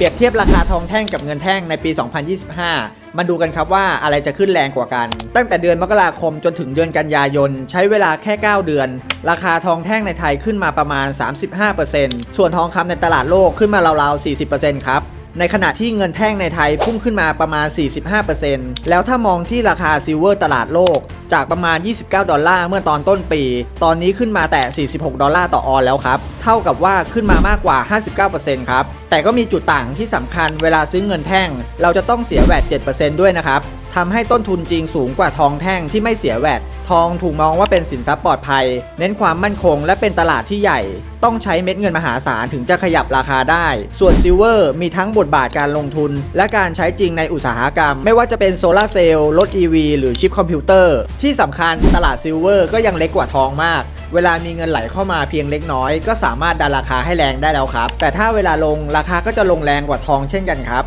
เปรียบเทียบราคาทองแท่งกับเงินแท่งในปี 2025 มาดูกันครับว่าอะไรจะขึ้นแรงกว่ากัน ตั้งแต่เดือนมกราคมจนถึงเดือนกันยายน ใช้เวลาแค่ 9 เดือน ราคาทองแท่งในไทยขึ้นมาประมาณ 35%ส่วนทองคำในตลาดโลกขึ้นมาราวๆ 40%ครับในขณะที่เงินแท่งในไทยพุ่งขึ้นมาประมาณ 45%แล้วถ้ามองที่ราคาซิลเวอร์ตลาดโลก จากประมาณ 29 ดอลลาร์เมื่อตอนต้นปี ตอนนี้ขึ้นมาแต่ 46 ดอลลาร์ต่อออนแล้วครับ เท่ากับว่าขึ้นมามากกว่า 59%ครับ แต่ก็มีจุดต่างที่สำคัญเวลาซื้อเงินแท่ง เราจะต้องเสียแวด7%ด้วยนะครับทำให้ต้นทุนจริงสูงกว่าทองแท่งที่ไม่เสียแวดทองถูกมองว่าเป็นสินทรัพย์ปลอดภัย เน้นความมั่นคงและเป็นตลาดที่ใหญ่ ต้องใช้เม็ดเงินมหาศาลถึงจะขยับราคาได้ ส่วนซิลเวอร์มีทั้งบทบาทการลงทุน และการใช้จริงในอุตสาหกรรม ไม่ว่าจะเป็นโซลาเซลล์รถ EV หรือชิปคอมพิวเตอร์ที่สำคัญตลาดซิลเวอร์ก็ยังเล็กกว่าทองมาก เวลามีเงินไหลเข้ามาเพียงเล็กน้อย ก็สามารถดันราคาให้แรงได้แล้วครับ แต่ถ้าเวลาลงราคาก็จะลงแรงกว่าทองเช่นกันครับ